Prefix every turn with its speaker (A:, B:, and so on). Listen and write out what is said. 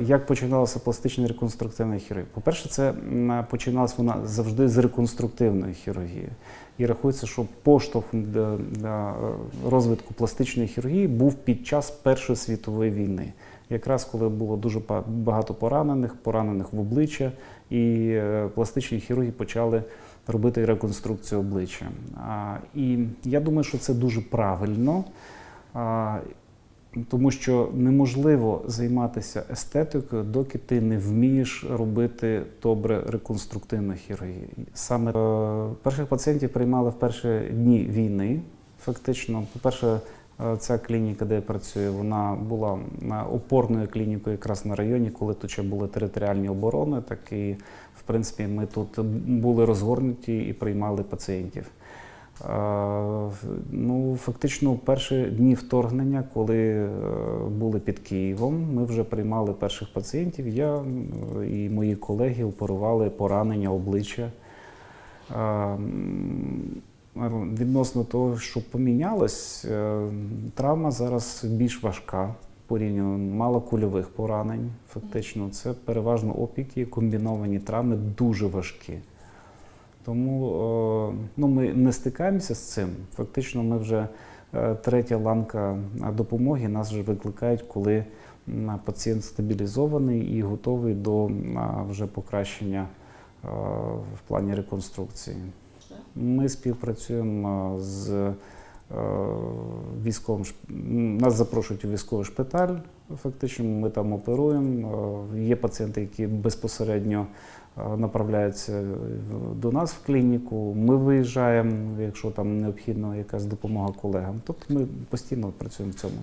A: як починалася пластична реконструктивна хірургія? По-перше, це починалася вона завжди з реконструктивної хірургії. І рахується, що для е, розвитку пластичної хірургії був під час Першої світової війни. Якраз коли було дуже багато поранених, поранених в обличчя, і е, пластичні хірурги почали робити реконструкцію обличчя. І я думаю, що це дуже правильно. Тому що неможливо займатися естетикою, доки ти не вмієш робити добре реконструктивну хірургію. Саме е, перших пацієнтів приймали в перші дні війни. Фактично, по-перше, е, ця клініка, де я працюю, вона була опорною клінікою якраз на районі, коли тут ще були територіальні оборони. Так і, в принципі, ми тут були розгорнуті і приймали пацієнтів. Ну, фактично, перші дні вторгнення, коли е, були під Києвом, ми вже приймали перших пацієнтів. Я і мої колеги оперували поранення обличчя. Відносно того, що помінялось, е, травма зараз більш важка порівняно мало кульових поранень. Фактично, це переважно опіки, комбіновані травми дуже важкі. Тому е, ну, ми не стикаємося з цим. Фактично, ми вже е, третя ланка е, допомоги нас вже викликають, коли пацієнт стабілізований і готовий до вже покращення е, в плані реконструкції. Ми співпрацюємо з військовим нас запрошують у військовий шпиталь. Фактично, ми там оперуємо. Е, Є пацієнти, які безпосередньо е, направляються до нас в клініку. Ми виїжджаємо, якщо там необхідна якась допомога колегам. Тобто ми постійно працюємо в цьому.